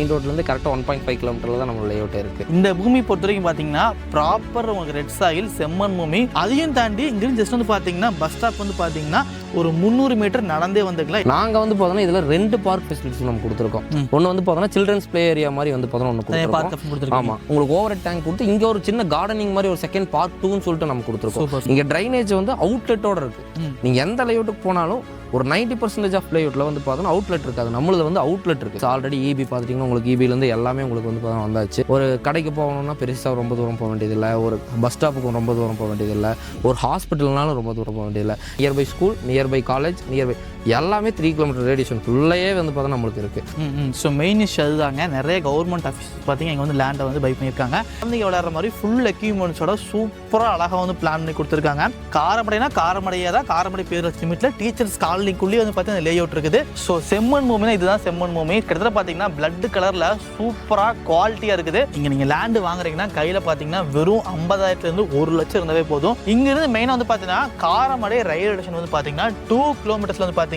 Main ரோட்லேருந்து கரெக்டாக one point five கிலோமீட்டரில் தான் நம்ம லேஅவுட் இருக்குது இந்த பூமி பொறுத்த வரைக்கும் பார்த்தீங்கன்னா ப்ராப்பர் உங்களுக்கு ரெட் சாயில் செம்மண் பூமி அதையும் தாண்டி இங்கிருந்து ஜஸ்ட் வந்து பார்த்தீங்கன்னா பஸ் ஸ்டாப் வந்து பார்த்தீங்கன்னா ஒரு முந்நூறு மீட்டர் நடந்தே வந்துக்கலாம் நாங்கள் வந்து பார்த்தோன்னா இதில் ரெண்டு பார்க் ஃபெசிலிட்டிஸ் நம்ம கொடுத்துருக்கோம். ம். ஒன்று வந்து பார்த்தோன்னா சில்ட்ரன்ஸ் ப்ளே ஏரியா மாதிரி வந்து பார்த்தோன்னா ஒன்று கொடுத்துருக்கோம். ஆமாம் உங்களுக்கு ஓவர் டேங்க் கொடுத்து இங்கே ஒரு சின்ன கார்டனிங் மாதிரி ஒரு செகண்ட் பார்க் டூன்னு சொல்லிட்டு நம்ம கொடுத்துருக்கோம். இங்கே ட்ரைனேஜ் வந்து அவுட்லெட்டோட இருக்கு. நீங்கள் எந்த லேஅவுட்டுக்கு போனாலும் ஒரு 90% பர்சன்டேஜ் ஆஃப் லேஅவுட்டில் வந்து பார்த்தோன்னா அவுட்லெட் இருக்காது. நம்மளது வந்து அவுட்லெட் இருக்குது ஆல்ரெடி இபி பார்த்துட்டிங்கன்னா உங்களுக்கு இபிலேருந்து எல்லாமே உங்களுக்கு வந்து பார்த்தா வந்தாச்சு. ஒரு கடைக்கு போகணும்னா பெருசாக ரொம்ப தூரம் போக வேண்டியதில்லை. ஒரு பஸ் ஸ்டாப்புக்கு ரொம்ப தூரம் போக வேண்டியதில்லை. ஒரு ஹாஸ்பிட்டல்னாலும் ரொம்ப தூரம் போக வேண்டியதில்லை. Nearby school nearby college nearby எல்லாமே த்ரீ கிலோமீட்டர் ரேடியேஷன் ஃபுல்லையே வந்து பார்த்தா நம்மளுக்கு இருக்குது ஸோ மெயின் இஷ்யூ அதுதாங்க. நிறைய கவர்மெண்ட் ஆஃபீஸ் பார்த்தீங்கன்னா இங்கே வந்து லேண்டை வந்து பை பண்ணியிருக்காங்க. குழந்தைங்க விளையாடுற மாதிரி ஃபுல் எக்யூப்மெண்ட்ஸோட சூப்பராக அழகாக வந்து பிளான் பண்ணி கொடுத்துருக்காங்க. காரமடைனா காரமடையாக தான் காரமடை பேர் லிமிட்டில் டீச்சர்ஸ் காலனிக்குள்ளேயே வந்து பார்த்தீங்கன்னா லே அவுட் இருக்குது. ஸோ செம்மண் மூமினா இதுதான் செம்மண் மூமி கிட்டத்தட்ட பார்த்தீங்கன்னா பிளட் கலரில் சூப்பராக குவாலிட்டியாக இருக்குது. இங்கே நீங்கள் லேண்டு வாங்குறீங்கன்னா கையில் பார்த்தீங்கன்னா வெறும் ஐம்பதாயிரத்துலேருந்து ஒரு லட்சம் இருந்தாவே போதும். இங்கேருந்து மெயினாக வந்து பார்த்தீங்கன்னா காரமடை ரயில் ஸ்டேஷன் வந்து பார்த்தீங்கன்னா டூ கிலோமீட்டர்ஸில் வந்து பார்த்தீங்கன்னா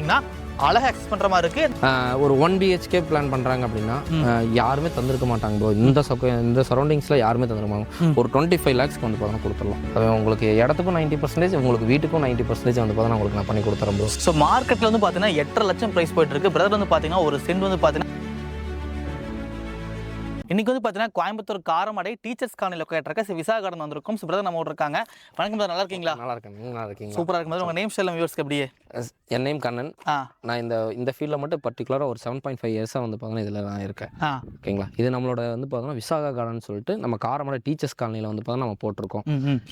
அழகாக எக்ஸ் பண்ணுற மாதிரி இருக்குது ஆஹ் ஒரு ஒன் பிஹெச்கே பிளான் பண்ணுறாங்க அப்படின்னா யாருமே தந்திருக்க மாட்டாங்க bro. இந்த சக்க இந்த சரௌண்டிங்ஸில் யாருமே தந்துருக்க மாட்டாங்க. ஒரு டுவெண்ட்டி ஃபைவ் லேக்ஸ்க்கு வந்து பார்த்தா கொடுத்துடலாம். உங்களுக்கு இடத்துக்கும் நைன்ட்டி பர்சன்டேஜ் உங்களுக்கு வீட்டுக்கும் நைன்ட்டி பர்சன்டேஜ் வந்து பார்த்தா உங்களுக்கு நான் பண்ணி கொடுத்துறேன் ப்ரோ ஸோ மார்க்கெட்டில் வந்து பார்த்தீங்கன்னா எட்டரை லட்சம் ப்ரைஸ் போயிட்டு இருக்கு. பிரதர் வந்து பார்த்தீங்கன்னா ஒரு சென்ட் வந்து பார்த்தீங்கன்னா இன்னைக்கு வந்து பார்த்தீங்கன்னா Coimbatore Karamadai teachers colony locate இருக்க விசா கார்டன் வந்திருக்கும். ஸோ பிரதர் நம்ம இருக்காங்க. வணக்கம் brother, நல்லா இருக்கீங்களா? நல்லா இருக்கேன் நல்லா இருக்கீங்க சூப்பராக இருக்கும் brother. உங்க நேம் ஸ்டைல் வியூவர்ஸ்க்கு அப்படியே. என் நேம் கண்ணன். ஆ. நான் இந்த இந்த ஃபீல்டில் மட்டும் பர்டிகுலராக ஒரு செவன் பாயிண்ட் ஃபைவ் இயர்ஸாக வந்து பார்த்தீங்கன்னா இதில் நான் இருக்கேன். ஓகேங்களா? இது நம்மளோட வந்து பார்த்தோன்னா விசாகா கார்டன் சொல்லிட்டு நம்ம காரமடை டீச்சர்ஸ் காலனியில் வந்து பார்த்தா நம்ம போட்டிருக்கோம்.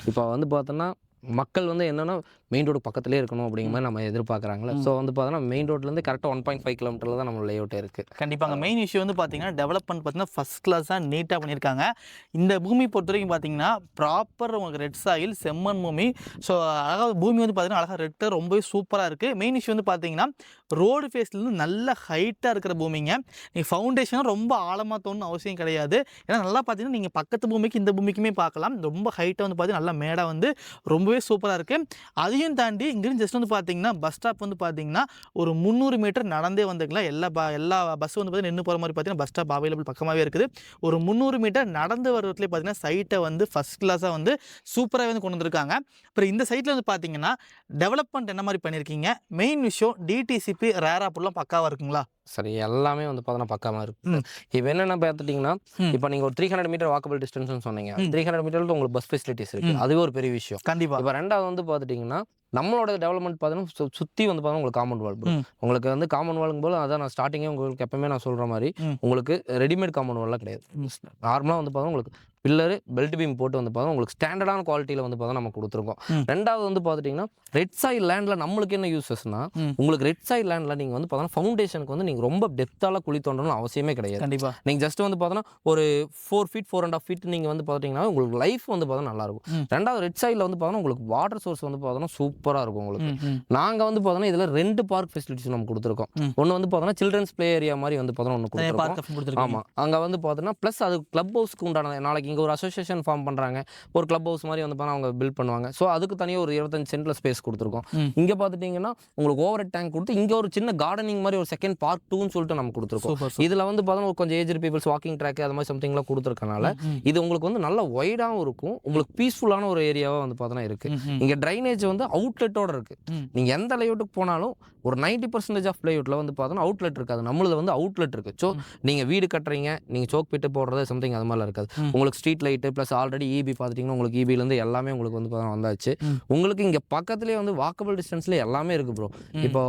இப்போ வந்து பார்த்தோன்னா மக்கள் வந்து என்னென்னா மெயின் ரோடு பக்கத்துலேயே இருக்கணும் அப்படிங்கிற மாதிரி நம்ம எதிர்பார்க்குறாங்களே ஸோ வந்து பார்த்தோன்னா மெயின் ரோட்லேருந்து கரெக்டாக ஒன் பாயிண்ட் ஃபைவ் கிலோமீட்டரில் தான் நம்ம லேஅவுட் இருக்குது கண்டிப்பாக மெயின் இஷ்யூ வந்து பார்த்தீங்கன்னா டெவலப்மெண்ட் பார்த்தீங்கன்னா ஃபஸ்ட் கிளாஸாக நீட்டாக பண்ணியிருக்காங்க இந்த பூமி பொறுத்த வரைக்கும் பார்த்தீங்கன்னா ப்ராப்பர் உங்களுக்கு ரெட் சாயில் செம்மண் பூமி. ஸோ அழகாக பூமி வந்து பார்த்தீங்கன்னா அழகாக ரெட்டு ரொம்பவே சூப்பராக இருக்குது மெயின் இஷ்யூ வந்து பார்த்தீங்கன்னா ரோடு ஃபேஸ்லேருந்து நல்ல ஹைட்டாக இருக்கிற பூமிங்க. நீங்கள் ஃபவுண்டேஷனும் ரொம்ப ஆழமாக தோணும் அவசியம் கிடையாது. ஏன்னா நல்லா பார்த்தீங்கன்னா நீங்கள் பக்கத்து பூமிக்கு இந்த பூமிக்குமே பார்க்கலாம். ரொம்ப ஹைட்டாக வந்து பார்த்தீங்கன்னா நல்லா மேடாக வந்து ரொம்பவே சூப்பராக இருக்குது அதையும் தாண்டி இங்கிருந்து ஜஸ்ட் வந்து பார்த்தீங்கன்னா பஸ் ஸ்டாப் வந்து பார்த்தீங்கன்னா ஒரு முந்நூறு மீட்டர் நடந்தே வந்துக்கலாம். எல்லா ப எல்லா பஸ் வந்து பார்த்தீங்கன்னா நின்று போகிற மாதிரி பார்த்தீங்கன்னா பஸ் ஸ்டாப் அவைலபிள் பக்கமாகவே இருக்குது. ஒரு முந்நூறு மீட்டர் நடந்து வர்றதுலேயே பார்த்தீங்கன்னா சைட்டை வந்து ஃபஸ்ட் கிளாஸாக வந்து சூப்பராகவே வந்து கொண்டு வந்திருக்காங்க. அப்புறம் இந்த சைட்டில் வந்து பார்த்தீங்கன்னா டெவலப்மெண்ட் என்ன மாதிரி பண்ணியிருக்கீங்க? மெயின் விஷயம் டிடிசிபி ரேர் ஆப்லாம் பக்காவாக இருக்குங்களா சரி எல்லாமே வந்து பார்த்தோன்னா பக்காமல் இருக்கு ம். இப்போ என்னென்ன பார்த்துட்டிங்கன்னா. இப்போ நீங்கள் ஒரு த்ரீ ஹண்ட்ரட் மீட்டர் வாக்கபிள் டிஸ்டன்ஸ்னு சொன்னீங்க. த்ரீ ஹண்ட்ரட் மீட்டரில் உங்களுக்கு பஸ் ஃபெசிலிட்டிஸ் இருக்குது. அதுவே ஒரு பெரிய விஷயம் கண்டிப்பாக இப்போ ரெண்டாவது வந்து பார்த்துட்டிங்கன்னா நம்மளோட டெவலப்மெண்ட் பார்த்தீங்கன்னா சுற்றி வந்து பார்த்தீங்கன்னா உங்களுக்கு காமன் வால். உங்களுக்கு வந்து காமன் வாலுங்க போது அதான் நான் ஸ்டார்டிங்கே உங்களுக்கு எப்பவுமே நான் சொல்கிற மாதிரி. உங்களுக்கு ரெடிமேட் காமன் வால்லாம் கிடையாது. நார்மலாக வந்து பார்த்தா உங்களுக்கு பில்லரு பெல்ட் பீம் போட்டு வந்து பார்த்தா உங்களுக்கு ஸ்டாண்டர்டான குவாலிட்டியில் வந்து பார்த்தா நம்ம கொடுத்துருக்கோம். ரெண்டாவது வந்து பார்த்துட்டிங்கன்னா ரெட் சாயில் லேண்டில் நம்மளுக்கு என்ன யூசஸ்னா ம். உங்களுக்கு ரெட் சாயில் லேண்டில் நீங்கள் வந்து பார்த்தோன்னா ஃபவுண்டேஷனுக்கு வந்து நீங்கள் ரொம்ப டெப்த்தால குழி தோண்டணும்னு அவசியமே கிடையாது கண்டிப்பாக நீங்கள் ஜஸ்ட் வந்து பார்த்தோன்னா ஒரு four feet four and half feet நீங்கள் வந்து பார்த்தீங்கன்னா உங்களுக்கு லைஃப் வந்து பார்த்தா நல்லா இருக்கும் ம். ரெண்டாவது ரெட் சைடில் வந்து பார்த்தோன்னா உங்களுக்கு வாட்டர் சோர்ஸ் வந்து பார்த்தோன்னா சூப்பராக இருக்கும் உங்களுக்கு நாங்கள் வந்து பார்த்தோன்னா இதில் ரெண்டு பார்க் ஃபெசிலிட்டிஸ் நம்ம கொடுத்துருக்கோம். ஒன்று வந்து பார்த்தோன்னா சில்ட்ரன்ஸ் ப்ளே ஏரியா மாதிரி வந்து பார்த்தோன்னா ஒன்று கொடுத்துருக்கோம் ஆமாம் அங்கே வந்து பார்த்தோன்னா ப்ளஸ் அது கிளப் ஹவுஸ்க்கு உண்டான நாளைக்கு இங்கே ஒரு அசோசியேஷன் ஃபார்ம் பண்ணுறாங்க ஒரு கிளப் ஹவுஸ் மாதிரி வந்து பார்த்தா அவங்க பில்ட் பண்ணுவாங்க. ஸோ அதுக்கு தனியாக ஒரு இருபத்தஞ்சு சென்டில் ஸ்பேஸ் கொடுத்துருக்கோம். இங்கே பார்த்துட்டிங்கன்னா உங்களுக்கு ஓவர் டேங்க் கொடுத்து இங்கே ஒரு சின்ன கார்டனிங் மாதிரி ஒரு செகண்ட் பார்க் டூன்னு சொல்லிட்டு நம்ம கொடுத்துருக்கோம். இதில் வந்து பார்த்தோன்னா கொஞ்சம் ஏஜ் பீப்பிள்ஸ் வாக்கிங் ட்ராக் அது மாதிரி சம்திங்லாம் கொடுத்துருக்கனால இது உங்களுக்கு வந்து நல்ல ஒய்டாகவும் இருக்கும். உங்களுக்கு பீஸ்ஃபுல்லான ஒரு ஏரியாவாக வந்து பார்த்தோன்னா இருக்குது இங்கே ட்ரைனேஜ் வந்து அவுட்லெட்டோட இருக்குது. நீங்கள் எந்த லேஅவுட்டுக்கு போனாலும் ஒரு 90% பர்சன்டேஜ் ஆஃப் லேஅவுட்டில் வந்து பார்த்தோன்னா அவுட்லெட் இருக்காது. நம்மளது வந்து அவுட்லெட் இருக்குது ஸோ நீங்கள் வீடு கட்டுறீங்க நீங்கள் சோக் பிட்டு போடுறது சம்திங் அது மாதிரிலாம் இருக்காது. உங்களுக்கு street light plus already EB பார்த்துட்டிங்கன்னா உங்களுக்கு இபிலேருந்து எல்லாமே உங்களுக்கு வந்து வந்தாச்சு. உங்களுக்கு இங்கே பக்கத்துலேயே வந்து வாக்கபிள் டிஸ்டன்ஸ்லேயே எல்லாமே இருக்குது ப்ரோ இப்போ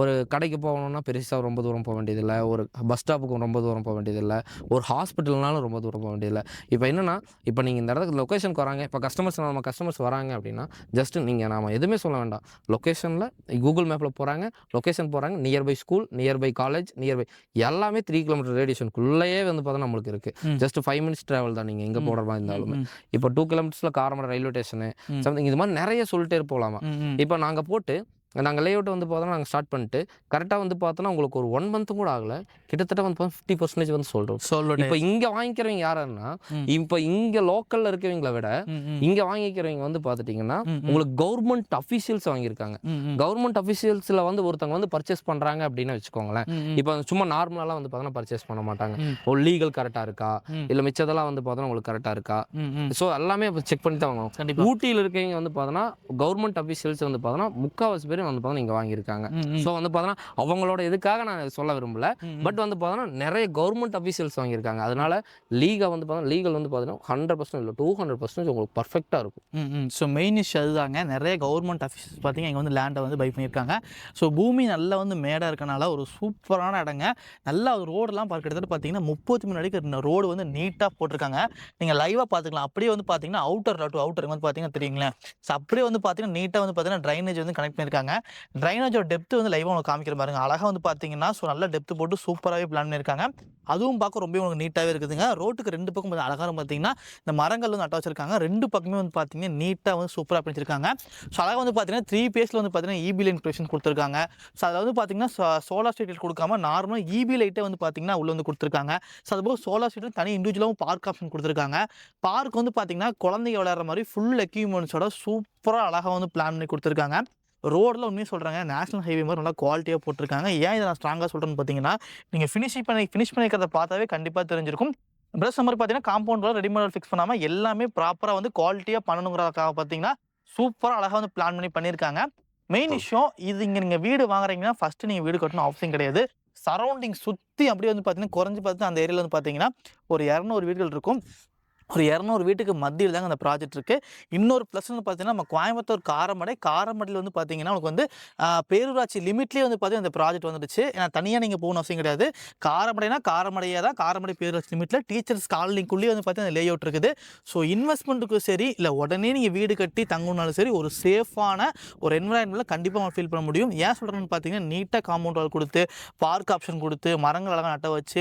ஒரு கடைக்கு போகணும்னா பெருசாக ரொம்ப தூரம் போக வேண்டியதில்லை. ஒரு பஸ் ஸ்டாப்புக்கும் ரொம்ப தூரம் போக வேண்டியதில்லை. ஒரு ஹாஸ்பிட்டல்னாலும் ரொம்ப தூரம் போக வேண்டியதில்லை. இப்போ என்னன்னா இப்போ நீங்கள் இந்த இடத்துக்கு லொக்கேஷனுக்கு வராங்க. இப்போ கஸ்டமர்ஸ் நம்ம கஸ்டமர்ஸ் வராங்க அப்படின்னா ஜஸ்ட் நீங்கள் நாம எதுவுமே சொல்ல வேண்டாம். லொக்கேஷனில் கூகுள் மேப்பில் போகிறாங்க லொக்கேஷன் போகிறாங்க nearby school nearby college nearby எல்லாமே த்ரீ கிலோமீட்டர் ரேடியேஷனுக்குள்ளேயே வந்து பார்த்தா நம்மளுக்கு இருக்குது. ஜஸ்ட் ஃபைவ் மினிட்ஸ் ட்ராவல் தான் நீங்கள் எங்கே ம். போகிற மாதிரி இருந்தாலுமே இப்போ டூ கிலோமீட்டர்ஸில் காரமடை ரயில்வே ஸ்டேஷனு. சம்திங் இது மாதிரி நிறைய சொல்லிட்டே போகலாமா. இப்போ நாங்கள் போட்டு நாங்கள் லேஅவுட் வந்து பார்த்தோன்னா நாங்கள் ஸ்டார்ட் பண்ணிட்டு கரெக்டாக வந்து பார்த்தோன்னா உங்களுக்கு ஒரு ஒன் மந்த்தும் கூட ஆகலை. கிட்டத்தட்ட வந்து ஃபிஃப்டி பர்சன்டேஜ் வந்து சொல்கிறோம் சொல்லுடே இப்போ இங்கே வாங்கிக்கிறவங்க யாருன்னா. இப்போ இங்கே லோக்கலில் இருக்கிறவங்கள விட இங்கே வாங்கிக்கிறவங்க வந்து பார்த்துட்டிங்கன்னா உங்களுக்கு கவர்மெண்ட் அஃபீஷியல்ஸ் வாங்கியிருக்காங்க. கவர்மெண்ட் அஃபீஷியல்ஸில் வந்து ஒருத்தவங்க வந்து பர்ச்சேஸ் பண்ணுறாங்க அப்படின்னு வச்சுக்கோங்களேன். இப்போ சும்மா நார்மலாலாம் வந்து பார்த்தோன்னா பர்ச்சேஸ் பண்ண மாட்டாங்க. ஒரு லீகல் கரெக்டாக இருக்கா. இல்லை மிச்சதெல்லாம் வந்து பார்த்தோன்னா உங்களுக்கு கரெக்டாக இருக்கா? ஸோ எல்லாமே செக் பண்ணி தான் வாங்குவோம் ஊட்டியில் இருக்கவங்க வந்து பார்த்தோன்னா கவர்மெண்ட் அஃபீஷியல்ஸ் வந்து பார்த்தோன்னா முக்கால்வாசி பேர் வந்து பார்த்தோன்னா இங்கே வாங்கியிருக்காங்க. ஸோ வந்து பார்த்தோன்னா அவங்களோட இதுக்காக நான் சொல்ல விரும்பல. பட் வந்து பார்த்தோன்னா நிறைய கவர்மெண்ட் அஃபீஷியல்ஸ் வாங்கியிருக்காங்க. அதனால லீகை வந்து பார்த்தோன்னா லீகல் வந்து பார்த்தீங்கன்னா ஹண்ட்ரட் பர்சன்ட் இல்லை டூ ஹண்ட்ரட் பர்சன்டேஜ் உங்களுக்கு பர்ஃபெக்டாக இருக்கும். ஸோ மெயின் இஷ்யூ அதுதாங்க. நிறைய கவர்மெண்ட் ஆஃபீஸஸ் பார்த்தீங்கன்னா இங்கே வந்து லேண்டை வந்து பை பண்ணியிருக்காங்க. ஸோ பூமி நல்லா வந்து மேடாக இருக்கனால ஒரு சூப்பரான இடங்க. நல்லா ரோடெல்லாம் பார்க்க கிட்டத்தட்ட பார்த்தீங்கன்னா முப்பத்தி மூணு அடிக்கு ரோடு வந்து நீட்டாக போட்டிருக்காங்க. நீங்கள் லைவாக பார்த்துக்கலாம் அப்படியே வந்து பார்த்தீங்கன்னா அவுட்டர் டு அவுட்டர் வந்து பார்த்தீங்கன்னா தெரியுங்களேன். ஸோ அப்படியே வந்து பார்த்தீங்கன்னா நீட்டாக வந்து பார்த்தீங்கன்னா ட்ரைனேஜ் வந்து கனெக்ட் பண்ணியிருக்காங்க. ட்ரைனேஜோட டெப்த் வந்து லைவாக உங்களுக்கு காமிக்கிற பாருங்க அழகாக வந்து பார்த்தீங்கன்னா ஸோ நல்ல டெப்த் போட்டு சூப்பராகவே பிளான் பண்ணியிருக்காங்க அதுவும் பார்க்க ரொம்ப உங்களுக்கு நீட்டாகவே இருக்குதுங்க. ரோட்டுக்கு ரெண்டு பக்கம் கொஞ்சம் அழகாக பார்த்தீங்கன்னா இந்த மரங்கள் வந்து நட்ட வச்சிருக்காங்க. ரெண்டு பக்கமே வந்து பார்த்தீங்கன்னா நீட்டாக வந்து சூப்பராக பிடிச்சிருக்காங்க. ஸோ அழகாக வந்து பார்த்தீங்கன்னா த்ரீ பேஸில் வந்து பார்த்தீங்கன்னா இபி லைன் ப்ரொவிஷன் கொடுத்துருக்காங்க. ஸோ அதில் வந்து பார்த்தீங்கன்னா சோலார் ஸ்ட்ரீட் கொடுக்காம நார்மலாக இபி லைட்டே வந்து பார்த்தீங்கன்னா உள்ளே வந்து கொடுத்துருக்காங்க. ஸோ அதுபோக சோலார் ஸ்ட்ரீட் தனி இண்டிவிஜுவலாகவும் பார்க் ஆப்ஷன் கொடுத்துருக்காங்க. பார்க் வந்து பார்த்தீங்கன்னா குழந்தைங்க விளையாடுற மாதிரி ஃபுல் எக்யூப்மெண்ட்ஸோட சூப்பராக அழகாக வந்து பிளான் பண்ணி கொடுத்துருக்காங்க. ரோடில் உண்மையாக சொல்கிறாங்க நேஷனல் ஹைவே மாதிரி நல்லா குவாலிட்டியாக போட்டிருக்காங்க. ஏன் இதை நான் ஸ்ட்ராங்காக சொல்கிறேன்னு பார்த்தீங்கன்னா நீங்கள் ஃபினிஷிங் பண்ணி ஃபினிஷ் பண்ணிக்கிறத பார்த்தாவே கண்டிப்பாக தெரிஞ்சிருக்கும். ப்ளஸ் மாதிரி பார்த்தீங்கன்னா காம்பவுண்டில் ரெடிமேட் ஃபிக்ஸ் பண்ணாமல் எல்லாமே ப்ராப்பராக வந்து குவாலிட்டியாக பண்ணணுங்கிறதுக்காக பார்த்தீங்கன்னா சூப்பராக அழகாக வந்து பிளான் பண்ணி பண்ணியிருக்காங்க. மெயின் விஷயம் இது இங்கே நீங்கள் வீடு வாங்குறீங்கன்னா ஃபஸ்ட்டு நீங்கள் வீடு கட்டணும் அவசியம் கிடையாது. சரௌண்டிங் சுற்றி அப்படியே வந்து பார்த்தீங்கன்னா குறைஞ்சி பார்த்து அந்த ஏரியாவில் வந்து பார்த்தீங்கன்னா ஒரு இரநூறு வீடுகள் இருக்கும். ஒரு இரநூறு வீட்டுக்கு மத்தியில் தாங்க அந்த ப்ராஜெக்ட் இருக்குது இன்னொரு ப்ளஸ்னு பார்த்தீங்கன்னா நம்ம கோயம்புத்தூர் காரமடை காரமடையில் வந்து பார்த்தீங்கன்னா உங்களுக்கு வந்து பேரூராட்சி லிமிட்லேயே வந்து பார்த்தீங்கன்னா இந்த ப்ராஜெக்ட் வந்துடுச்சு. ஏன்னா தனியாக நீங்கள் போகணும் அவசியம் கிடையாது. காரமடைனா காரமடையாக தான் காரமடை பேரூராட்சி லிமிட்டில் டீச்சர்ஸ் காலனிக்குள்ளேயே வந்து பார்த்தீங்கன்னா லே அவுட் இருக்குது. ஸோ இன்வெஸ்ட்மெண்ட்டுக்கும் சரி இல்லை உடனே நீங்கள் வீடு கட்டி தங்கணும்னாலும் சரி ஒரு சேஃபான ஒரு என்வரான்மெண்ட்டில் கண்டிப்பாக அவங்க ஃபீல் பண்ண முடியும். ஏன் சொல்கிறேன்னு பார்த்தீங்கன்னா நீட்டாக காம்பவுண்ட் வால் கொடுத்து பார்க் ஆப்ஷன் கொடுத்து மரங்கள் அழகாக நட்ட வச்சு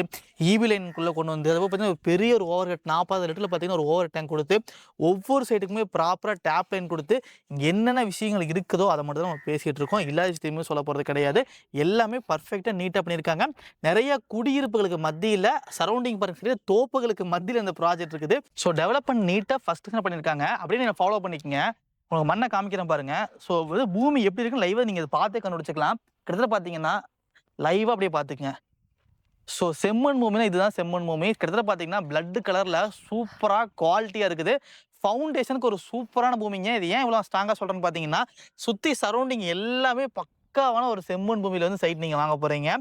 ஈவி லைனுக்குள்ளே கொண்டு வந்து அதை பார்த்தீங்கன்னா பெரிய ஒரு ஓவர் ஹெட் நாற்பது லிட்டரில் பார்த்தீங்கன்னா ஒரு ஓவர் டேங்க் கொடுத்து ஒவ்வொரு சைட்டுக்குமே ப்ராப்பராக டேப் லைன் கொடுத்து இங்கே என்னென்ன விஷயங்கள் இருக்குதோ அதை மட்டும் தான் நம்ம பேசிகிட்டு இருக்கோம். எல்லா விஷயத்தையுமே சொல்ல போகிறது கிடையாது. எல்லாமே பர்ஃபெக்டாக நீட்டாக பண்ணியிருக்காங்க. நிறைய குடியிருப்புகளுக்கு மத்தியில் சரௌண்டிங் பாருங்க தோப்புகளுக்கு மத்தியில் இந்த ப்ராஜெக்ட் இருக்குது. ஸோ டெவலப்மெண்ட் நீட்டாக ஃபஸ்ட்டு பண்ணியிருக்காங்க. அப்படின்னு நீங்கள் ஃபாலோ பண்ணிக்கங்க. உங்களுக்கு மண்ணை காமிக்கிறேன் பாருங்க. ஸோ பூமி எப்படி இருக்குன்னு லைவாக நீங்கள் இதை பார்த்து கண்டுபிடிச்சிக்கலாம். கிட்டத்தட்ட பார்த்தீங்கன்னா லைவாக அப்படியே பார்த்துக்குங்க. ஸோ செம்மண் பூமினா இதுதான் செம்மண் பூமி கிட்டத்தட்ட பார்த்தீங்கன்னா பிளட் கலரில் சூப்பராக குவாலிட்டியாக இருக்குது. ஃபவுண்டேஷனுக்கு ஒரு சூப்பரான பூமிங்க. இது ஏன் இவ்வளோ ஸ்ட்ராங்காக சொல்கிறேன்னு பார்த்தீங்கன்னா சுற்றி சரௌண்டிங் எல்லாமே பக்காவான ஒரு செம்மண் பூமியில் வந்து சைட் நீங்கள் வாங்க போகிறீங்க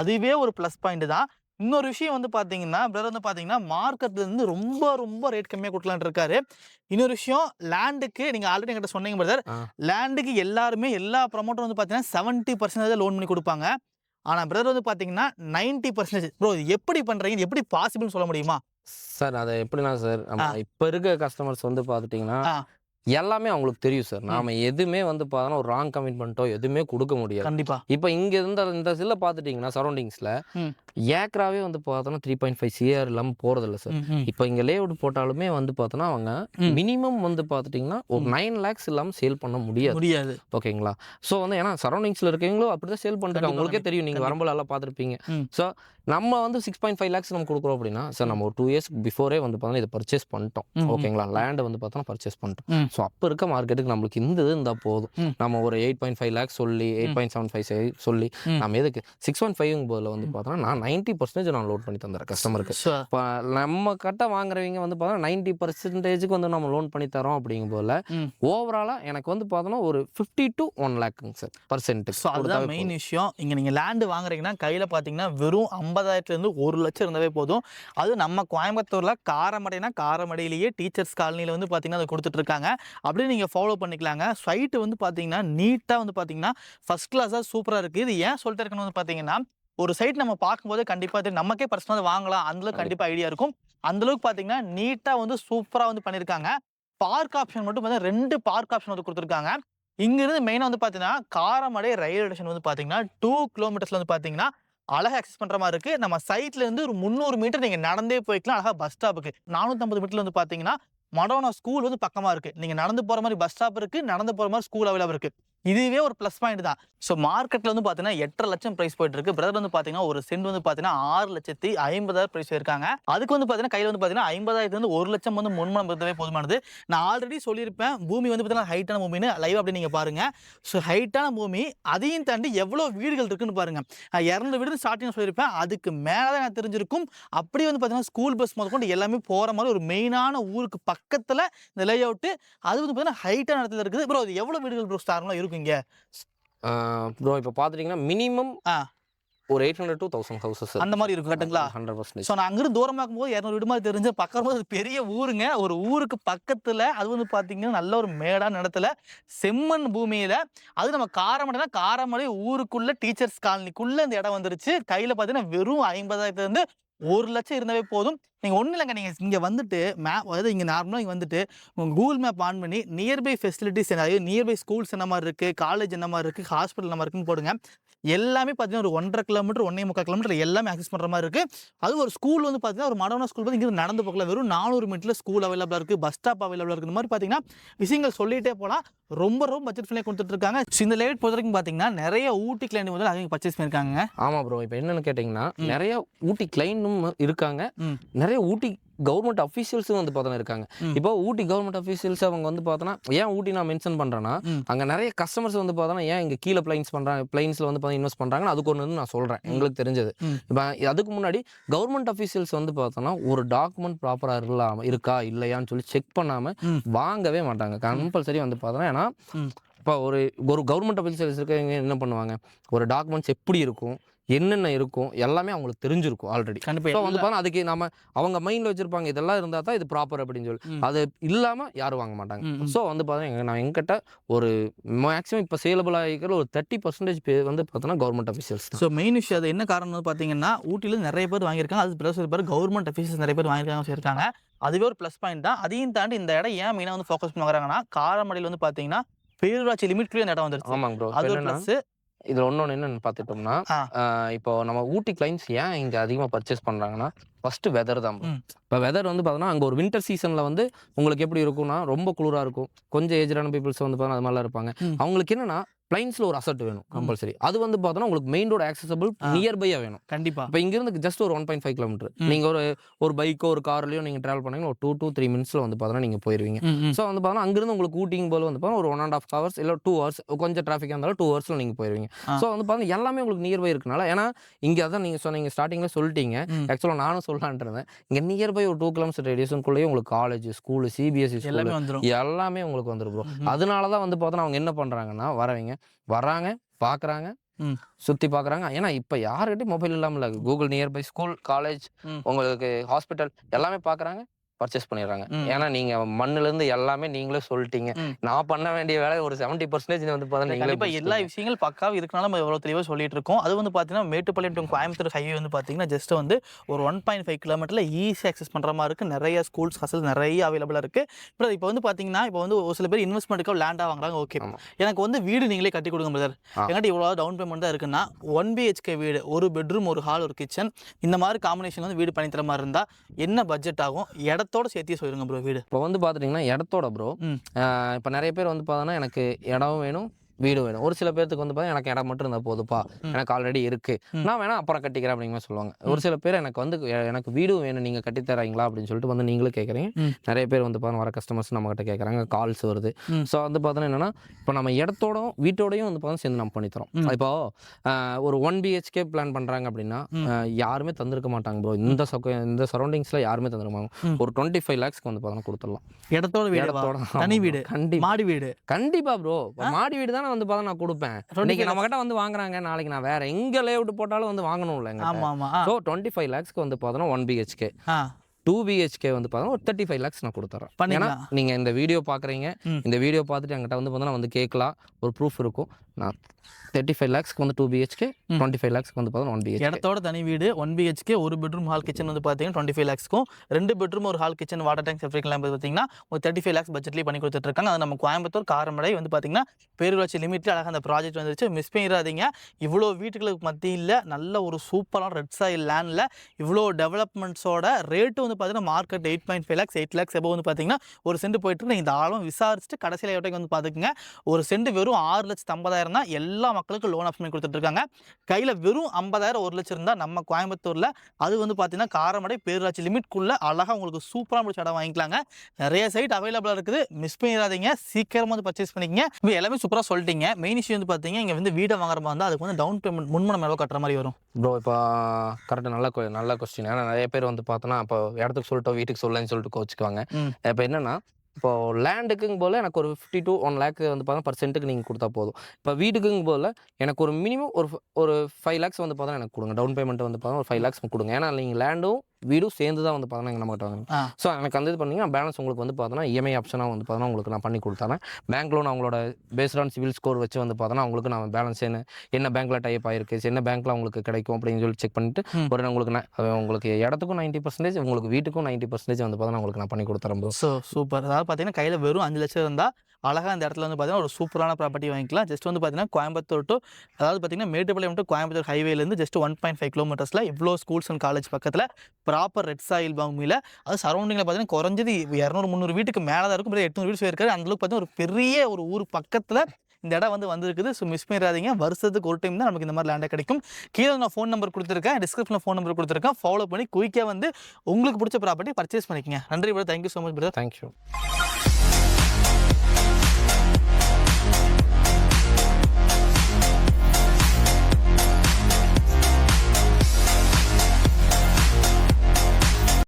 அதுவே ஒரு ப்ளஸ் பாயிண்ட் தான். இன்னொரு விஷயம் வந்து பார்த்தீங்கன்னா பிரதர் வந்து பார்த்தீங்கன்னா மார்க்கெட்ல இருந்து ரொம்ப ரொம்ப ரேட் கம்மியாக கொடுக்கலான்னு இருக்காரு. இன்னொரு விஷயம் லேண்டுக்கு நீங்கள் ஆல்ரெடி என்கிட்ட சொன்னீங்க பிரதர். லேண்டுக்கு எல்லாருமே எல்லா ப்ரமோட்டரும் வந்து பார்த்தீங்கன்னா செவன்ட்டி பர்சன்டேஜ் லோன் பண்ணி கொடுப்பாங்க. ஆனால் பிரதர் வந்து பார்த்தீங்கன்னா நைன்ட்டி பர்சன்டேஜ் ப்ரோ எப்படி பண்ணுறீங்க எப்படி பாசிபிள்னு சொல்ல முடியுமா? சார் அதை எப்படின்னா சார் இப்போ இருக்க கஸ்டமர்ஸ் வந்து பார்த்துட்டிங்கன்னா. எல்லாமே அவங்களுக்கு தெரியும் சார் நாம எதுவுமே வந்து பார்த்தோன்னா ஒரு ராங் கமிட்மெண்ட்டோ எதுவுமே கொடுக்க முடியாது கண்டிப்பா இப்போ இங்க இருந்த இந்த சில பார்த்துட்டிங்கன்னா சரௌண்டிங்ஸில். ஏக்கராவே வந்து பார்த்தோன்னா த்ரீ பாயிண்ட் ஃபைவ் சிஆர் இல்லாமல் போகிறதில்ல சார். இப்போ இங்கே லேஅவுட் போட்டாலுமே வந்து பார்த்தோன்னா அவங்க. மினிமம் வந்து பார்த்துட்டிங்கன்னா ஒரு. நைன் லேக்ஸ் இல்லாமல் சேல் பண்ண முடியாது முடியாது ஓகேங்களா ஸோ வந்து ஏன்னா சரௌண்டிங்ஸில் இருக்கவங்களும் அப்படி தான் சேல் பண்ணிருக்காங்க உங்களுக்கே தெரியும் நீங்கள் கண்டிப்பா. வரும்போது எல்லாம் பார்த்துருப்பீங்க. ஸோ நம்ம வந்து சிக்ஸ் பாயிண்ட் ஃபைவ் லேக்ஸ் நம்ம கொடுக்குறோம் அப்படின்னா சார் நம்ம ஒரு டூ இயர்ஸ் பிஃபோரே வந்து பார்த்தோன்னா இதை பர்ச்சேஸ் பண்ணிட்டோம். ஓகேங்களா லேண்டை வந்து பார்த்தோன்னா பர்ச்சேஸ் பண்ணிட்டோம். ஸோ அப்போ இருக்க மார்க்கெட்டுக்கு நம்மளுக்கு இந்த இது இருந்தால் போதும். நம்ம ஒரு எயிட் பாயிண்ட் ஃபைவ் லேக்ஸ் சொல்லி எயிட் பாயிண்ட் செவன் ஃபைவ் சொல்லி. நம்ம எதுக்கு சிக்ஸ் ஒன் ஃபைவ் போதில் வந்து பார்த்தோன்னா நான் நைன்ட்டி பர்சன்டேஜ் நான் லோட் பண்ணி தந்துறேன் கஸ்டமருக்கு. இப்போ நம்ம கட்ட வாங்குறவங்க வந்து பார்த்தோன்னா நைன்ட்டி பர்சன்டேஜுக்கு வந்து நம்ம லோன் பண்ணி தரோம் அப்படிங்கும் போல. ஓவராலாக எனக்கு வந்து பார்த்தோன்னா ஒரு ஃபிஃப்டி டு ஒன் லேக்குங்க சார் பர்சன்ட்டுக்கு ஸோ அதுதான் மெயின் விஷயம் இங்கே நீங்கள் லேண்டு வாங்குறீங்கன்னா கையில் பார்த்தீங்கன்னா வெறும் ஐம்பதாயிரத்துலேருந்து ஒரு லட்சம் இருந்தாவே போதும். அது நம்ம கோயம்புத்தூரில் காரமடைனா காரமடையிலேயே டீச்சர்ஸ் காலனியில் வந்து பார்த்தீங்கன்னா அதை கொடுத்துட்ருக்காங்க. அப்படியே நீங்கள் ஃபாலோ பண்ணிக்கலாங்க. சைட்டு வந்து பார்த்தீங்கன்னா நீட்டாக வந்து பார்த்தீங்கன்னா ஃபஸ்ட் கிளாஸாக சூப்பராக இருக்குது இது ஏன் சொல்லிட்டு இருக்கணும் வந்து பார்த்தீங்கன்னா ஒரு சைட் நம்ம பார்க்கும்போது கண்டிப்பாக தெரியும் நமக்கே பர்சனலாக வாங்கலாம். அந்தளவுக்கு கண்டிப்பாக ஐடியா இருக்கும். அந்தளவுக்கு பார்த்தீங்கன்னா நீட்டாக வந்து சூப்பராக வந்து பண்ணியிருக்காங்க பார்க் ஆப்ஷன் மட்டும் பார்த்தீங்கன்னா ரெண்டு பார்க் ஆப்ஷன் வந்து கொடுத்துருக்காங்க. இங்கிருந்து மெயினாக வந்து பார்த்தீங்கன்னா காரமடை ரயில் ஸ்டேஷன் வந்து பார்த்தீங்கன்னா டூ கிலோமீட்டர்ஸ்ல வந்து பார்த்தீங்கன்னா அழகாக அக்சஸ் பண்ணுற மாதிரி இருக்குது நம்ம சைட்ல இருந்து ஒரு முந்நூறு மீட்டர் நீங்கள் நடந்தே போய்க்கலாம். அழகாக பஸ் ஸ்டாப்புக்கு நானூற்றம்பது மீட்டர்ல வந்து பார்த்தீங்கன்னா மடோனா ஸ்கூல் வந்து பக்கமாக இருக்குது நீங்கள் நடந்து போகிற மாதிரி பஸ் ஸ்டாப் இருக்குது நடந்து போகிற மாதிரி ஸ்கூல் அவைலபிள் இருக்குது இதுவே ஒரு ப்ளஸ் பாயிண்ட் தான். ஸோ மார்க்கெட்டில் வந்து பார்த்தீங்கன்னா எட்டரை லட்சம் ப்ரைஸ் போயிட்டு இருக்கு பிரதர் வந்து பார்த்தீங்கன்னா ஒரு சென்ட் வந்து பார்த்தீங்கன்னா ஆறு லட்சத்தி ஐம்பதாயிரம் ப்ரைஸ் இருக்காங்க அதுக்கு வந்து பார்த்தீங்கன்னா கையில் வந்து பார்த்தீங்கன்னா ஐம்பதாயிரத்து வந்து ஒரு லட்சம் வந்து முன்மணம் இருந்தாவே போதுமானது. நான் ஆல்ரெடி சொல்லியிருப்பேன் பூமி வந்து பார்த்தீங்கன்னா ஹைட்டான பூமின்னு லைவ் அப்படி நீங்கள் பாருங்க. ஸோ ஹைட்டான பூமி அதையும் தாண்டி எவ்வளோ வீடுகள் இருக்குன்னு பாருங்க. நான் இரநூறு வீடு ஸ்டார்டிங் சொல்லியிருப்பேன். அதுக்கு மேலே தான் நான் தெரிஞ்சிருக்கும். அப்படியே வந்து பார்த்தீங்கன்னா ஸ்கூல் பஸ் முதற்கொண்டு எல்லாமே போகிற மாதிரி ஒரு மெயினான ஊருக்கு பக்கத்தில் இந்த லே அவுட்டு அது வந்து பார்த்தீங்கன்னா ஹைட்டான இடத்துல இருக்குது. ப்ரோ அது எவ்வளோ வீடுகள் ப்ரோ ஸ்டார்லாம் இருக்கும் இங்கே ப்ரோ இப்போ பார்த்துட்டிங்கன்னா மினிமம். ஒரு eight hundred two thousand houses அந்த மாதிரி இருக்கும் கரெக்டுங்களா ஹண்ட்ரட் பர்சன்டேஜ் ஸோ நான் அங்கிருந்து தூரமாக இருக்கும்போது இரநூறு வீடு மாதிரி தெரிஞ்ச பக்கம் அது பெரிய ஊருங்க. ஒரு ஊருக்கு பக்கத்தில் அது வந்து பார்த்தீங்கன்னா நல்ல ஒரு மேடான இடத்துல செம்மண் பூமியில் அது நம்ம காரமடைனா காரமடை ஊருக்குள்ள டீச்சர்ஸ் காலனிக்குள்ள இந்த இடம் வந்துருச்சு. கையில் பார்த்தீங்கன்னா வெறும் ஐம்பதாயிரத்துலேருந்து ஒரு லட்சம் இருந்தாவே போதும். நீங்கள் ஒன்றும் இல்லைங்க. நீங்கள் இங்கே வந்துட்டு மேப் அதாவது இங்கே நார்மலாக இங்கே வந்துட்டு உங்கள் கூகுள் மேப் ஆன் பண்ணி நியர்பை ஃபெசிலிட்டிஸ் அதாவது நியர்பை ஸ்கூல்ஸ் என்ன மாதிரி இருக்குது காலேஜ் என்ன மாதிரி இருக்குது ஹாஸ்பிட்டல் என்ன மாதிரி இருக்குன்னு போடுங்க. எல்லாமே பார்த்தீங்கன்னா ஒரு ஒன்றரை கிலோமீட்டர் ஒன்றே முக்கால் கிலோமீட்டர் எல்லாமே ஆக்சஸ் பண்ணுற மாதிரி இருக்குது அது ஒரு ஸ்கூல் வந்து பார்த்தீங்கன்னா ஒரு மடவன ஸ்கூல் வந்து இங்கிருந்து நடந்து போகல. வெறும் நானூறு மீட்டரில் ஸ்கூல் அவைலபிளாக இருக்குது பஸ் ஸ்டாப் அவைலபிளாக இருக்குது இந்த மாதிரி பார்த்தீங்கன்னா விஷயங்கள் சொல்லிட்டே போகலாம் ரொம்ப ரொம்ப பட்ஜெட் இருக்காங்க. So, இந்த லேட் பொறுத்த வரைக்கும் பார்த்தீங்கன்னா நிறைய ஊட்டி கிளைண்ட் முதல்ல அவங்க பர்ச்சேஸ் பண்ணியிருக்காங்க. ஆமா ப்ரோ இப்போ என்னன்னு கேட்டிங்கன்னா. நிறைய ஊட்டி கிளைண்டும் இருக்காங்க. நிறைய ஊட்டி கவர்மெண்ட் அஃபீஷியல்ஸும் வந்து பார்த்தோன்னா இருக்காங்க. இப்போ ஊட்டி கவர்மெண்ட் அஃபீஷியல்ஸ் அவங்க வந்து பார்த்தோன்னா ஏன் ஊட்டி நான் மென்ஷன் பண்ணுறேன்னா. அங்கே நிறைய கஸ்டமர்ஸ் வந்து பார்த்தோன்னா ஏன் இங்கே கீழே பிளைன்ஸ் பண்ணுறாங்க பிளைன்ஸில் வந்து பார்த்தா இன்வெஸ்ட் பண்ணுறாங்கன்னு அதுக்கு ஒன்று நான் சொல்கிறேன் எங்களுக்கு தெரிஞ்சது. இப்போ அதுக்கு முன்னாடி கவர்மெண்ட் அஃபீஷியல்ஸ் வந்து பார்த்தோன்னா ஒரு டாக்குமெண்ட் ப்ராப்பராக இல்லாம இருக்கா இல்லையான்னு சொல்லி செக் பண்ணாமல். வாங்கவே மாட்டாங்க கம்பல்சரி வந்து பார்த்தோன்னா ஏன்னா. இப்போ ஒரு ஒரு கவர்மெண்ட் அஃபீஷியல்ஸ் இருக்கவங்க என்ன பண்ணுவாங்க ஒரு டாக்குமெண்ட்ஸ் எப்படி இருக்கும் என்னென்ன இருக்கும் எல்லாமே அவங்களுக்கு தெரிஞ்சிருக்கும் ஆல்ரெடி ஸோ வந்து கண்டிப்பாக பார்த்தா அதுக்கு நம்ம அவங்க மைண்டில் வச்சிருப்பாங்க இதெல்லாம் இருந்தால் தான் இது ப்ராப்பர் அப்படின்னு சொல்லி. அது இல்லாமல் யாரும் வாங்க மாட்டாங்க. ஸோ வந்து பார்த்தீங்கன்னா நான் எங்கிட்ட ஒரு மேக்ஸிமம் இப்போ சேலபிள் ஆகிக்கிற ஒரு தேர்ட்டி பர்சன்டேஜ் பேர் வந்து பார்த்தோன்னா கவர்மெண்ட் அஃபீஷியல்ஸ் ஸோ மெயின் விஷயம் அது என்ன காரணம்னு பார்த்தீங்கன்னா ஊட்டியில் நிறைய பேர் வாங்கியிருக்காங்க அது ப்ளஸ் பேர் கவர்மெண்ட் அஃபீஷியல்ஸ் நிறைய பேர் வாங்கியிருக்காங்க சொல்லியிருக்காங்க அதுவே ஒரு ப்ளஸ் பாயிண்ட் தான். அதையும் தாண்டி இந்த இடம் ஏன் மெயினாக வந்து ஃபோக்கஸ் பண்ணி வாங்குறாங்கன்னா காரமடையில் வந்து பார்த்தீங்கன்னா பேரூராட்சி லிமிட்குள்ளே இந்த இடம் வந்துருச்சு. ஆமாங்க ப்ரோ அது ஒரு ப்ளஸ் இதில் ஒன்று என்னென்னு பார்த்துட்டோம்னா இப்போ நம்ம ஊட்டி கிளைண்ட்ஸ் ஏன் இங்கே அதிகமாக பர்ச்சேஸ் பண்ணுறாங்கன்னா ஃபஸ்ட்டு வெதர் தான். இப்போ வெதர் வந்து பார்த்தோன்னா அங்கே ஒரு வின்டர் சீசனில் வந்து உங்களுக்கு எப்படி இருக்கும்னா ரொம்ப குளிராக இருக்கும் கொஞ்சம் ஏஜ்டான பீப்புள்ஸ் வந்து பார்த்தா அது மாதிரிலாம் இருப்பாங்க. அவங்களுக்கு என்னன்னா பிளைன்ஸில் ஒரு அசட் வேணும் கம்பல்சரி அது வந்து பார்த்தோன்னா உங்களுக்கு மெயின் ரோடு ஆக்சசபிள். நியர்பையாக வேணும் கண்டிப்பா இப்போ இங்கிருந்து ஜஸ்ட் ஒரு ஒன் பாயிண்ட் ஃபைவ் கிலோமீட்டர். நீங்கள் ஒரு ஒரு பைக்கோ ஒரு கார்லையோ நீங்கள் ட்ராவல் பண்ணீங்கன்னா ஒரு டூ டூ த்ரீ மினிட்ஸில் வந்து பார்த்தோன்னா நீங்கள் போயிருவீங்க. ஸோ வந்து பார்த்தோன்னா அங்கிருந்து உங்களுக்கு ஊட்டிங் போல வந்து பார்த்தா ஒரு ஒன் அண்ட் ஆஃப் ஹவர்ஸ் இல்லை டூ ஹவர்ஸ் கொஞ்சம் டிராஃபிக்காக இருந்தாலும் டூ ஹவர்ஸில் நீங்கள் போயிருவீங்க. ஸோ வந்து பார்த்தா எல்லாமே உங்களுக்கு நியர்பை இருக்கனால ஏன்னா இங்கே அதான் நீங்கள் சொன்னீங்க ஸ்டார்டிங்கில் சொல்லிட்டீங்க. ஆக்சுவலாக நானும் சொல்லலான்ட்டு இருந்தேன் இங்கே நியர்பை ஒரு டூ கிலோமீட்டர் ரேடியஸுக்குள்ளேயே உங்களுக்கு காலேஜ் ஸ்கூலு சிபிஎஸ்சி எல்லாமே எல்லாமே உங்களுக்கு ம்ஹும். அதனால தான் வந்து பார்த்தோன்னா அவங்க என்ன பண்ணுறாங்கன்னா வரவங்க வராங்க பார்க்குறாங்க ம். சுற்றி பார்க்குறாங்க ஏன்னா இப்போ யாருக்கிட்டையும் மொபைல் இல்லாமல் இல்லை கூகுள் நியர்பை ஸ்கூல் காலேஜ். உங்களுக்கு ஹாஸ்பிட்டல் எல்லாமே பார்க்குறாங்க பர்ச்சேஸ் பண்ணிடுறாங்க. ஏன்னா நீங்கள் மண்ணுலேருந்து எல்லாமே நீங்களே சொல்லிட்டீங்க. நான் பண்ண வேண்டிய வேலை ஒரு செவன்ட்டி பர்சன்டேஜ் வந்து பார்த்தா நீங்களே கண்டிப்பா எல்லா முடிச்சிட்டீங்க. விஷயங்கள் பக்காவும் இருக்கனால நம்ம எவ்வளோ தெளிவாக சொல்லிட்டு இருக்கோம் அது வந்து பார்த்தீங்கன்னா மேட்டுப்பாளையம் to கோயம்புத்தூர் ஹைவே வந்து பார்த்தீங்கன்னா ஜஸ்ட் வந்து ஒரு ஒன் பாயிண்ட் ஃபைவ் கிலோமீட்டரில் ஈஸி ஆக்சஸ் பண்ணுற மாதிரி இருக்குது நிறைய ஸ்கூல்ஸ் ஹசல் நிறைய அவைலபிளாக இருக்குது இப்போ இப்போ வந்து பார்த்தீங்கன்னா இப்போ வந்து ஒரு சில பேர் இன்வெஸ்ட்மெண்ட்டுக்கு லேண்டாக வாங்குறாங்க ஓகே. எனக்கு வந்து வீடு நீங்களே கட்டி கொடுங்க பிரதர் ஆ. என்கிட்ட இவ்வளோ டவுன் பேமெண்ட் தான் இருக்குன்னா ஒன் பிஹெச்கே வீடு ஒரு பெட்ரூம் ஒரு ஹால் ஒரு கிச்சன் இந்த மாதிரி காம்பினேஷன் வந்து வீடு பண்ணி தர மாதிரி இருந்தால் என்ன பட்ஜெட் ஆகும் இடத்தோட சேர்த்தே சொல்லிருங்க ப்ரோ வீடு இப்போ வந்து பார்த்துட்டிங்கன்னா இடத்தோட ப்ரோ. இப்போ நிறைய பேர் வந்து பார்த்தோன்னா எனக்கு இடம் வேணும் வீடு வேணும். ஒரு சில பேர்த்துக்கு வந்து பார்த்தா எனக்கு இடம் மட்டும் இருந்தால் போதுப்பா. எனக்கு ஆல்ரெடி இருக்கு. ம். நான் வேணா அப்புறம் கட்டிக்கிறேன் அப்படிங்கிற சொல்லுவாங்க. ஒரு சில பேர் எனக்கு வந்து எனக்கு வீடும் வேணும் நீங்கள் கட்டித்தரீங்களா அப்படின்னு சொல்லிட்டு வந்து நீங்களும் கேட்குறீங்க. நிறைய பேர் வந்து பார்த்தா வர கஸ்டமர்ஸ் நம்மகிட்ட கேட்குறாங்க கால்ஸ் வருது. ஸோ வந்து பார்த்தோன்னா என்னன்னா இப்போ நம்ம இடத்தோடும் வீட்டோடையும் வந்து பார்த்தா சேர்ந்து நம்ம பண்ணித்தரோம். இப்போ ஒரு ஒன் பிஹெச்கே பிளான் பண்ணுறாங்க அப்படின்னா யாருமே தந்திருக்க மாட்டாங்க ப்ரோ இந்த இந்த சரௌண்டிங்ஸில் யாருமே தந்திருக்க மாட்டாங்க. ஒரு டுவெண்ட்டி ஃபைவ் லேக்ஸ்க்கு வந்து பார்த்தோன்னா கொடுத்துடலாம். இடத்தோட வீடு இடத்தோட தனி வீடு. கண்டிப்பா. மாடி வீடு. கண்டிப்பா ப்ரோ மாடி வீடு தானே வந்து பார்த்தா நான் கொடுப்பேன். இன்னைக்கு நம்ம கிட்ட வந்து வாங்குறாங்க. நாளைக்கு நான் வேற எங்க லேஅவுட் போட்டாலும் வந்து வாங்கணும்ல ஆமா ஆமா. ஆ. ஸோ டுவெண்ட்டி ஃபைவ் லேக்ஸ்க்கு வந்து பார்த்தோன்னா ஒன் பிஹெச்கே டூ பிஹெச்கே வந்து பார்த்தோன்னா ஒரு தேர்ட்டி ஃபைவ் லேக்ஸ் நான் கொடுத்துறேன். ஏன்னா பண்ணிக்கலாம். நீங்க இந்த வீடியோ பாக்குறீங்க. ம். இந்த வீடியோ பார்த்துட்டு என்கிட்ட வந்து பார்த்தா வந்து கேட்கலாம். ஒரு ப்ரூஃப் இருக்கும். நான் தேர்ட்டி ஃபைவ் லேக்ஸ்க்கு வந்து டூ பிஹெச்கே. டுவெண்ட்டி ஃபைவ் லேக்ஸ்க்கு வந்து பார்த்தா ஒன் பிஹெச்கே இடத்தோட தனி வீடு ஒன் பிஹெச்கே ஒரு பெட்ரூம் ஹால் கிச்சன் வந்து பார்த்தீங்கன்னா டுவெண்ட்டி ஃபைவ் லேக்ஸ்க்கும் ரெண்டு பெட்ரூம் ஒரு hall kitchen water tank septic lamp பார்த்தீங்கன்னா ஒரு தேர்ட்டி ஃபைவ் லேக்ஸ் பட்ஜெட்லேயே பண்ணி கொடுத்துட்ருக்காங்க அது நம்ம கோயம்புத்தூர் காரமடை வந்து பார்த்தீங்கன்னா பேரூராட்சி லிமிட்டில் அழகாக அந்த ப்ராஜெக்ட் வந்துருச்சு. மிஸ் பண்ணிடாதீங்க. இவ்வளோ வீட்டுகளுக்கு மத்தியில் நல்ல ஒரு சூப்பரான ரெட் சாயில் லேண்டில் இவ்வளோ டெவலப்மெண்ட்ஸோட ரேட்டு வந்து பார்த்தீங்கன்னா market eight point five lakhs eight lakhs எபோ வந்து பார்த்தீங்கன்னா ஒரு சென்ட் போயிட்டு. இந்த ஆளும் விசாரிச்சுட்டு கடைசியில் எவ்வளோக்கு வந்து பார்த்துக்குங்க ஒரு சென்ட் வெறும் ஆறு லட்சத்து ஐம்பதாயிரம் தான் எல்லா மக்களுக்கும் லோன் ஆப்ஷன் கொடுத்துட்டு இருக்காங்க கையில் வெறும் ஐம்பதாயிரம் ஒரு லட்சம் இருந்தால் நம்ம கோயம்புத்தூரில் அது வந்து பார்த்தீங்கன்னா காரமடை பேரூராட்சி லிமிட்குள்ளே அழகாக உங்களுக்கு சூப்பராக முடிச்ச இடம் வாங்கிக்கலாங்க. நிறைய சைட் அவைலபிளாக இருக்குது. மிஸ் பண்ணிடாதீங்க. சீக்கிரமாக வந்து பர்ச்சேஸ் பண்ணிக்கங்க. இப்போ எல்லாமே சூப்பராக சொல்லிட்டீங்க. மெயின் இஷ்யூ வந்து பார்த்தீங்க இங்கே வந்து வீடை வாங்குற மாதிரி இருந்தால் அதுக்கு வந்து டவுன் பேமெண்ட் முன்மணம் எவ்வளோ கட்டுற மாதிரி வரும்? ப்ரோ இப்போ கரெக்டாக நல்ல நல்ல கொஸ்டின் ஏன்னா நிறைய பேர் வந்து பார்த்தோன்னா இப்போ இடத்துக்கு சொல்லிட்டோம் வீட்டுக்கு சொல்லலன்னு சொல்லிட்டு கோச்சுக்குவாங்க. இப்போ என்னன்னா இப்போ லேண்டுக்குங்க போல எனக்கு ஒரு ஃபிஃப்டி டூ ஒன் லேக் வந்து பார்த்தா பர்சென்ட்டுக்கு நீங்கள் கொடுத்தா போதும். இப்போ வீட்டுக்குங்க போல எனக்கு ஒரு மினிமம் ஒரு ஒரு ஃபைவ் லேக்ஸ் வந்து பார்த்தா எனக்கு கொடுங்க. டவுன் பேமெண்ட் வந்து பார்த்தா ஒரு ஃபைவ் லேக்ஸ் கொடுங்க. ஏன்னா நீங்கள் லேண்டும் வீடும் சேர்ந்து தான் வந்து பார்த்தோன்னா நம்ம கிட்ட வாங்க. ஸோ எனக்கு அந்த இது பண்ணீங்கன்னா பேலன்ஸ் உங்களுக்கு வந்து பார்த்தோன்னா இஎம்ஐ ஆப்ஷனாக வந்து பார்த்தோன்னா உங்களுக்கு நான் பண்ணி கொடுத்தேன் பேங்க் லோன் அவங்களோட பேஸ்ட் ஆன் சிவில் ஸ்கோர் வச்சு வந்து பார்த்தோன்னா உங்களுக்கு நான் பேலன்ஸ் என்ன என்ன பேங்க்ல டைப் ஆயிருக்கு என்ன பேங்க்ல உங்களுக்கு கிடைக்கும் அப்படின்னு சொல்லி செக் பண்ணிட்டு. ஒரு உங்களுக்கு நான் உங்களுக்கு இடத்துக்கும் நைன்ட்டி பர்சன்டேஜ் உங்களுக்கு வீட்டுக்கும் நைன்ட்டி பர்சன்டேஜ் வந்து பார்த்தோன்னா உங்களுக்கு நான் பண்ணி கொடுத்துறேன். ஸோ சூப்பர் அதாவது பார்த்தீங்கன்னா கையில் வெறும் அஞ்சு லட்சம் இருந்தால் அழகாக அந்த இடத்துல வந்து பார்த்தீங்கன்னா ஒரு சூப்பரான ப்ராப்பர்ட்டி வாங்கிக்கலாம். ஜஸ்ட் வந்து பார்த்தீங்கன்னா கோயம்புத்தூர் டு அதாவது பார்த்தீங்கன்னா மேட்டுப்பாளையம் டு கோயம்புத்தூர் ஹைவேலேருந்து ஜஸ்ட் ஒன் பாயிண்ட் ஃபைவ் கிலோமீட்டர்ஸில் இவ்வளோ ஸ்கூல்ஸ் அண்ட் காலேஜ் பக்கத்தில் ப்ராப்பர் ரெட் சாயில் பூமியில். அது சரௌண்டிங்கில் பார்த்தீங்கன்னா குறைஞ்சது இரநூறு முந்நூறு வீட்டுக்கு மேலே தான் இருக்கும் எட்நூறு வீடு சொல்லியிருக்காரு அந்தளவுக்கு பார்த்தீங்கன்னா ஒரு பெரிய ஒரு ஊர் பக்கத்தில் இந்த இடம் வந்து வந்திருக்குது. ஸோ மிஸ் பண்ணிடாதீங்க. வருஷத்துக்கு ஒரு டைம் தான் நமக்கு இந்த மாதிரி லேண்டை கிடைக்கும். கீழே நான் ஃபோன் நம்பர் கொடுத்துருக்கேன். டிஸ்கிரிப்ஷனில் ஃபோன் நம்பர் கொடுத்துருக்கேன். ஃபாலோ பண்ணி குயிக்காக வந்து உங்களுக்கு பிடிச்ச ப்ராப்பர்ட்டி பர்ச்சேஸ் பண்ணிக்கங்க. நன்றி brother thank you so much brother thank you